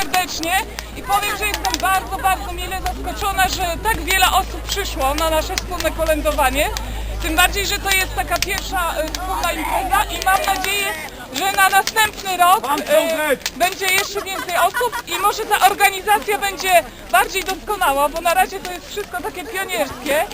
serdecznie i powiem, że jestem bardzo, bardzo mile zaskoczona, że tak wiele osób przyszło na nasze wspólne kolędowanie. Tym bardziej, że to jest taka pierwsza e, wspólna impreza i mam nadzieję, że na następny rok e, będzie jeszcze więcej osób i może ta organizacja będzie bardziej doskonała, bo na razie to jest wszystko takie pionierskie.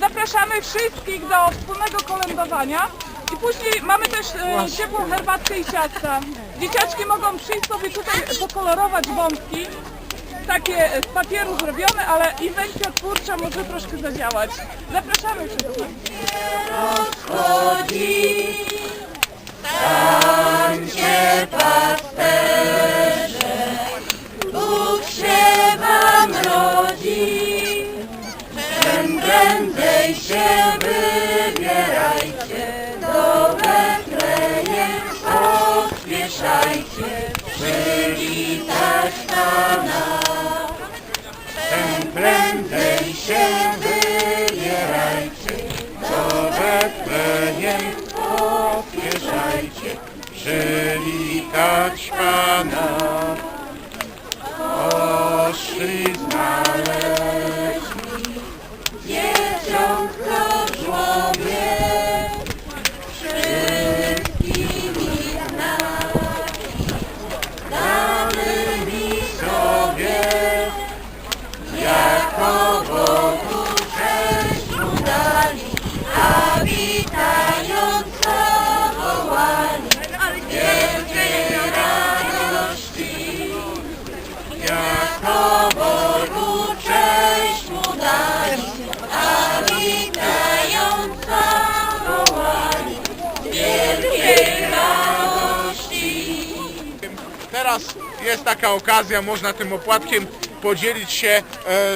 Zapraszamy wszystkich do wspólnego kolędowania. I później mamy też e, ciepłą herbatkę i ciasta. Dzieciaczki mogą przyjść sobie tutaj pokolorować bombki. Takie z papieru zrobione, ale inwencja twórcza może troszkę zadziałać. Zapraszamy wszystkich. Bóg się wam rodzi, czym prędzej się wybierajcie, pospieszajcie, przywitać Pana. Czym prędzej się wybierajcie, do Betlejem pospieszajcie, przywitać Pana. Teraz jest taka okazja, można tym opłatkiem podzielić się e,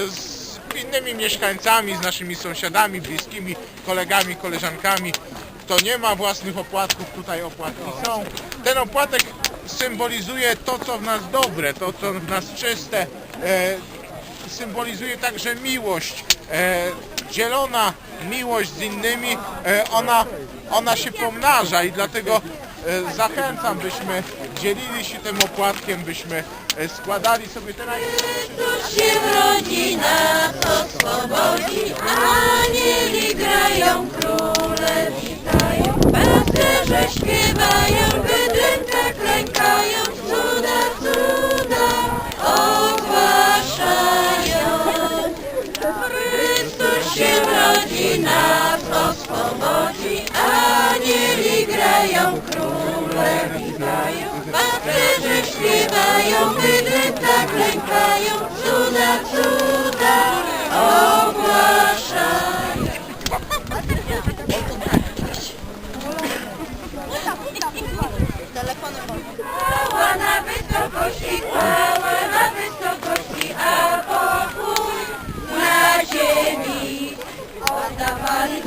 z innymi mieszkańcami, z naszymi sąsiadami, bliskimi, kolegami, koleżankami. Kto nie ma własnych opłatków, tutaj opłatki są. Ten opłatek symbolizuje to, co w nas dobre, to, co w nas czyste. E, symbolizuje także miłość. E, dzielona miłość z innymi, ona, ona się pomnaża i dlatego zachęcam, byśmy dzielili się tym opłatkiem, byśmy e, składali sobie te najlepsze się rodzi nas od swobodzi, anieli grają, Bye.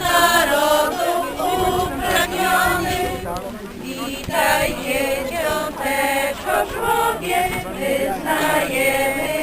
narodów upragnionych. Witaj dzieciąteczko człowiek, wyznajemy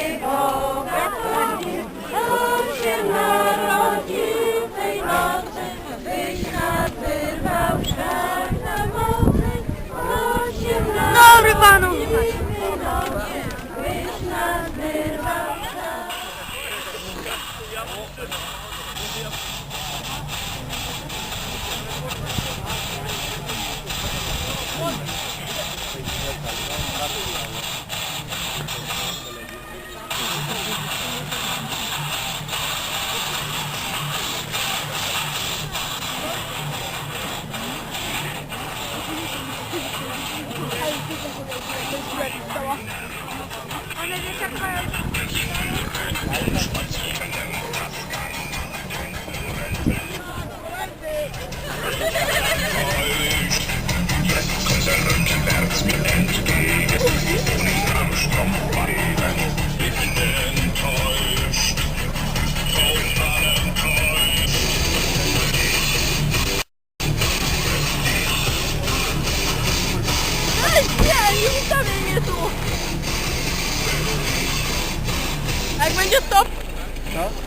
jak będzie stop?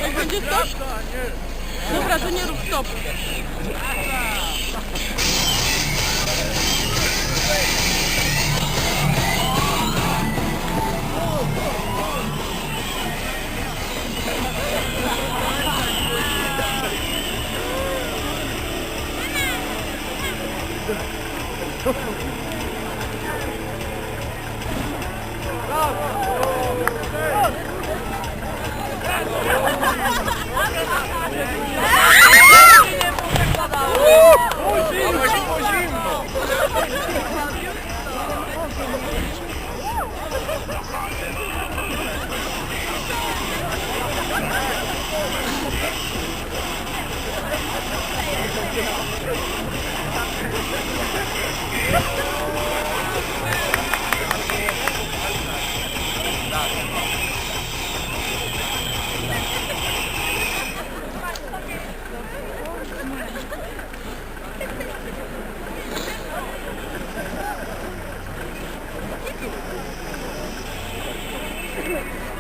Jak będzie stop? Dobra, to nie rób stop. Come on.